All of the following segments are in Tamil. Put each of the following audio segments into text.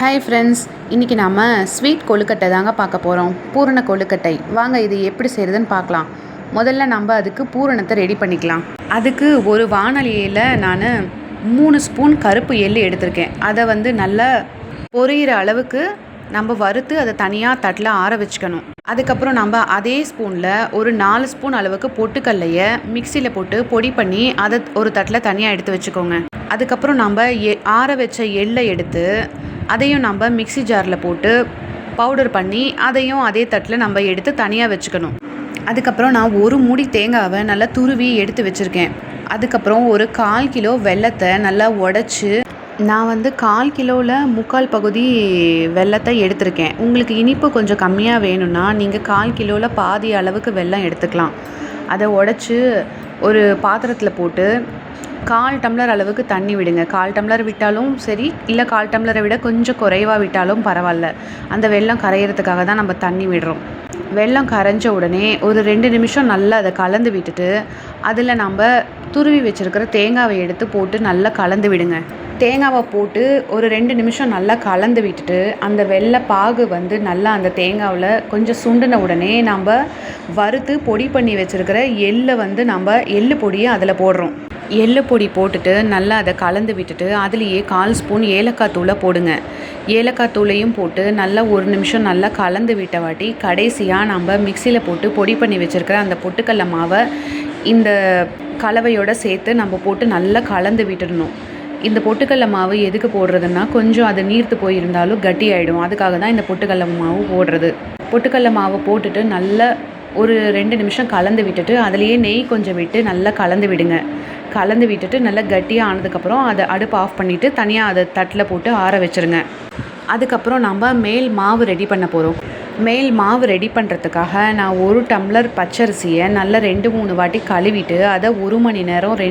ஹாய் ஃப்ரெண்ட்ஸ் இன்றைக்கி நாம் ஸ்வீட் கொழுக்கட்டை தாங்க பார்க்க போகிறோம் பூரண கொழுக்கட்டை. வாங்க இது எப்படி செய்கிறதுன்னு பார்க்கலாம். முதல்ல நம்ம அதுக்கு பூரணத்தை ரெடி பண்ணிக்கலாம். அதுக்கு ஒரு வானொலியில் நான் மூணு ஸ்பூன் கருப்பு எள்ளு எடுத்திருக்கேன். அதை வந்து நல்லா பொரியிற அளவுக்கு நம்ம வறுத்து அதை தனியாக தட்டில் ஆற வச்சுக்கணும். அதுக்கப்புறம் நம்ம அதே ஸ்பூனில் ஒரு நாலு ஸ்பூன் அளவுக்கு பொட்டுக்கல்லையை மிக்சியில் போட்டு பொடி பண்ணி அதை ஒரு தட்டில் தனியாக எடுத்து வச்சுக்கோங்க. அதுக்கப்புறம் நம்ம எ ஆற வச்ச எள்ளை எடுத்து அதையும் நம்ம மிக்ஸி ஜாரில் போட்டு பவுடர் பண்ணி அதையும் அதே தட்டில் நம்ம எடுத்து தனியாக வச்சுக்கணும். அதுக்கப்புறம் நான் ஒரு மூடி தேங்காவை நல்லா துருவி எடுத்து வச்சுருக்கேன். அதுக்கப்புறம் ஒரு கால் கிலோ வெல்லத்தை நல்லா உடச்சி நான் வந்து கால் கிலோவில் முக்கால் பகுதி வெல்லத்தை எடுத்திருக்கேன். உங்களுக்கு இனிப்பு கொஞ்சம் கம்மியாக வேணும்னா நீங்கள் கால் கிலோவில் பாதி அளவுக்கு வெல்லம் எடுத்துக்கலாம். அதை உடச்சி ஒரு பாத்திரத்தில் போட்டு கால் டம்ளர் அளவுக்கு தண்ணி விடுங்க. கால் டம்ளர் விட்டாலும் சரி இல்லை கால் டம்ளரை விட கொஞ்சம் குறைவாக விட்டாலும் பரவாயில்ல. அந்த வெள்ளம் கரையிறதுக்காக தான் நம்ம தண்ணி விடுறோம். வெள்ளம் கரைஞ்ச உடனே ஒரு ரெண்டு நிமிஷம் நல்லா அதை கலந்து விட்டுட்டு அதில் நம்ம துருவி வச்சுருக்கிற தேங்காவை எடுத்து போட்டு நல்லா கலந்து விடுங்க. தேங்காவை போட்டு ஒரு ரெண்டு நிமிஷம் நல்லா கலந்து விட்டுட்டு அந்த வெள்ளை பாகு வந்து நல்லா அந்த தேங்காவில் கொஞ்சம் சுண்டின உடனே நம்ம வறுத்து பொடி பண்ணி வச்சுருக்கிற எள்ளை வந்து நம்ம எள்ளு பொடியை அதில் போடுறோம். எள்ளு பொடி போட்டுட்டு நல்லா அதை கலந்து விட்டுட்டு அதுலேயே கால் ஸ்பூன் ஏலக்காய் தூளை போடுங்க. ஏலக்காய் தூளையும் போட்டு நல்லா ஒரு நிமிஷம் நல்லா கலந்து விட்ட வாட்டி கடைசியாக நம்ம மிக்சியில் போட்டு பொடி பண்ணி வச்சுருக்கிற அந்த பொட்டுக்கடல மாவை இந்த கலவையோடு சேர்த்து நம்ம போட்டு நல்லா கலந்து விட்டுடணும். இந்த பொட்டுக்கடல மாவு எதுக்கு போடுறதுன்னா கொஞ்சம் அது நீர்த்து போயிருந்தாலும் கட்டி ஆகிடும் அதுக்காக தான் இந்த பொட்டுக்கடல மாவு போடுறது. பொட்டுக்கடல மாவு போட்டுட்டு நல்லா ஒரு ரெண்டு நிமிஷம் கலந்து விட்டுட்டு அதுலேயே நெய் கொஞ்சம் விட்டு நல்லா கலந்து விடுங்க. கலந்து விட்டுட்டு நல்லா கட்டியாக ஆனதுக்கப்புறம் அதை அடுப்பு ஆஃப் பண்ணிவிட்டு தனியாக அதை தட்டில் போட்டு ஆற வச்சுருங்க. அதுக்கப்புறம் நம்ம மேல் மாவு ரெடி பண்ண போகிறோம் மேல் மாவு ரெடி பண்ணுறதுக்காக நான் ஒரு டம்ளர் பச்சரிசியை நல்லா ரெண்டு மூணு வாட்டி கழுவிட்டு அதை ஒரு மணி நேரம் ரெ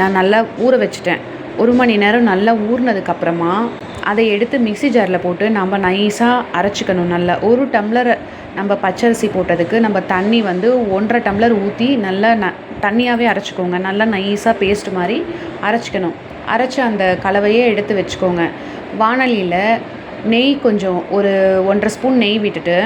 நான் நல்லா ஊற வச்சுட்டேன். ஒரு மணி நேரம் நல்லா ஊறினதுக்கப்புறமா அதை எடுத்து மிக்சி ஜாரில் போட்டு நம்ம நைஸாக அரைச்சிக்கணும். நல்லா ஒரு டம்ளர் நம்ம பச்சரிசி போட்டதுக்கு நம்ம தண்ணி வந்து ஒன்றரை டம்ளர் ஊற்றி நல்லா ந தண்ணியாகவே அரைச்சிக்கோங்க. நல்லா நைஸாக பேஸ்ட் மாதிரி அரைச்சிக்கணும். அரைச்சி அந்த கலவையே எடுத்து வச்சுக்கோங்க. வானலியில் நெய் கொஞ்சம் ஒரு ஒன்றரை ஸ்பூன் நெய் விட்டுட்டு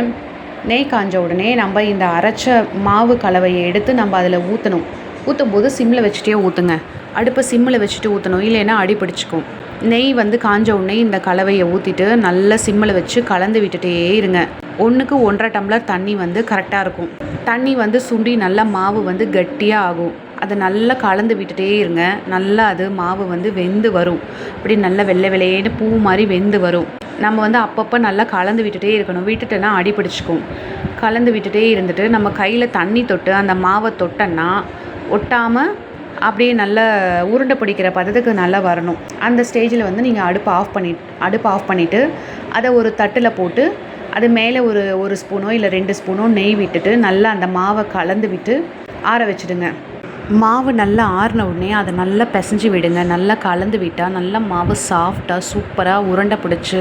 நெய் காஞ்ச உடனே நம்ம இந்த அரைச்ச மாவு கலவையை எடுத்து நம்ம அதில் ஊற்றணும் ஊற்றும் போது சிம்மில் வச்சுட்டே ஊற்றுங்க அடுப்பை சிம்மில் வச்சுட்டு ஊற்றணும் இல்லைன்னா அடி பிடிச்சிக்கும். நெய் வந்து காஞ்ச உடனே இந்த கலவையை ஊற்றிட்டு நல்லா சிம்மில் வச்சு கலந்து விட்டுட்டே இருங்க. ஒன்றுக்கு ஒன்றரை டம்ளர் தண்ணி வந்து கரெக்டாக இருக்கும். தண்ணி வந்து சுண்டி நல்லா மாவு வந்து கட்டியாக ஆகும். அதை நல்லா கலந்து விட்டுட்டே இருங்க. நல்லா அது மாவு வந்து வெந்து வரும். இப்படி நல்லா வெள்ளை வெள்ளையேன்னு பூ மாதிரி வெந்து வரும். நம்ம வந்து அப்பப்போ நல்லா கலந்து விட்டுட்டே இருக்கணும். விட்டுட்டோன்னா அடி பிடிச்சிக்கும். கலந்து விட்டுட்டே இருந்துட்டு நம்ம கையில் தண்ணி தொட்டு அந்த மாவை தொட்டோன்னா ஒட்டாமல் அப்படியே நல்லா உருண்டை பிடிக்கிற பதத்துக்கு நல்லா வரணும். அந்த ஸ்டேஜில் வந்து நீங்கள் அடுப்பை ஆஃப் பண்ணி அடுப்பை ஆஃப் பண்ணிவிட்டு அதை ஒரு தட்டில் போட்டு அது மேலே ஒரு ஒரு ஸ்பூனோ இல்லை ரெண்டு ஸ்பூனோ நெய் விட்டுட்டு நல்லா அந்த மாவை கலந்து விட்டு ஆற வச்சுடுங்க. மாவு நல்லா ஆறின உடனே அதை நல்லா பிசைஞ்சு விடுங்க. நல்லா கலந்து விட்டால் நல்லா மாவு சாஃப்டாக சூப்பராக உருண்டை பிடிச்சி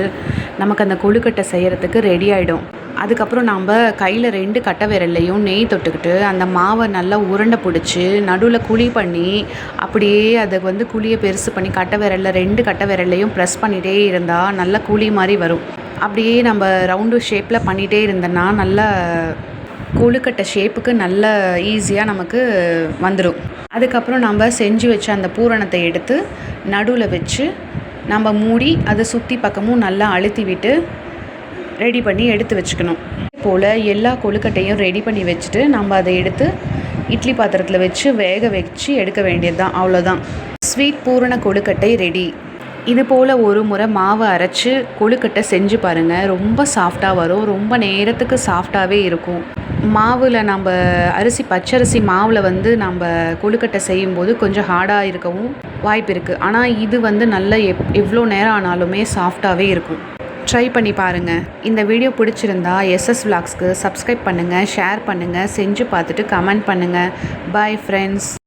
நமக்கு அந்த கொழுக்கட்டை செய்கிறதுக்கு ரெடி ஆகிடும் அதுக்கப்புறம் நம்ம கையில் ரெண்டு கட்டை விரல்லையும் நெய் தொட்டுக்கிட்டு அந்த மாவை நல்லா உருண்டை பிடிச்சி நடுவில் குழி பண்ணி அப்படியே அதை வந்து குழியை பெருசு பண்ணி கட்டை விரலில் ரெண்டு கட்டை விரல்லையும் ப்ரெஸ் பண்ணிகிட்டே இருந்தால் நல்லா குழி மாதிரி வரும். அப்படியே நம்ம ரவுண்டு ஷேப்பில் பண்ணிகிட்டே இருந்தோன்னா நல்லா கொழுக்கட்டை ஷேப்புக்கு நல்ல ஈஸியாக நமக்கு வந்துடும் அதுக்கப்புறம் நம்ம செஞ்சு வச்ச அந்த பூரணத்தை எடுத்து நடுவில் வச்சு நம்ம மூடி அதை சுற்றி பக்கமும் நல்லா அழுத்தி விட்டு ரெடி பண்ணி எடுத்து வச்சுக்கணும். போல் எல்லா கொழுக்கட்டையும் ரெடி பண்ணி வச்சுட்டு நம்ம அதை எடுத்து இட்லி பாத்திரத்தில் வச்சு வேக வச்சு எடுக்க வேண்டியது தான் அவ்வளோதான் ஸ்வீட் பூரண கொழுக்கட்டை ரெடி இது போல் ஒரு முறை மாவை அரைச்சி கொழுக்கட்டை செஞ்சு பாருங்கள் ரொம்ப சாஃப்டாக வரும். ரொம்ப நேரத்துக்கு சாஃப்டாகவே இருக்கும். மாவில் நம்ம அரிசி பச்சரிசி மாவில் வந்து நம்ம கொழுக்கட்டை செய்யும்போது கொஞ்சம் ஹார்டாக இருக்கவும் வாய்ப்பு இருக்குது ஆனால் இது வந்து நல்ல எப் எவ்வளோ நேரம் ஆனாலுமே சாஃப்டாகவே இருக்கும். ட்ரை பண்ணி பாருங்கள் இந்த வீடியோ பிடிச்சிருந்தா எஸ்எஸ் விளாக்ஸ்க்கு சப்ஸ்கிரைப் பண்ணுங்கள் ஷேர் பண்ணுங்கள் செஞ்சு பார்த்துட்டு கமெண்ட் பண்ணுங்கள் பாய் ஃப்ரெண்ட்ஸ்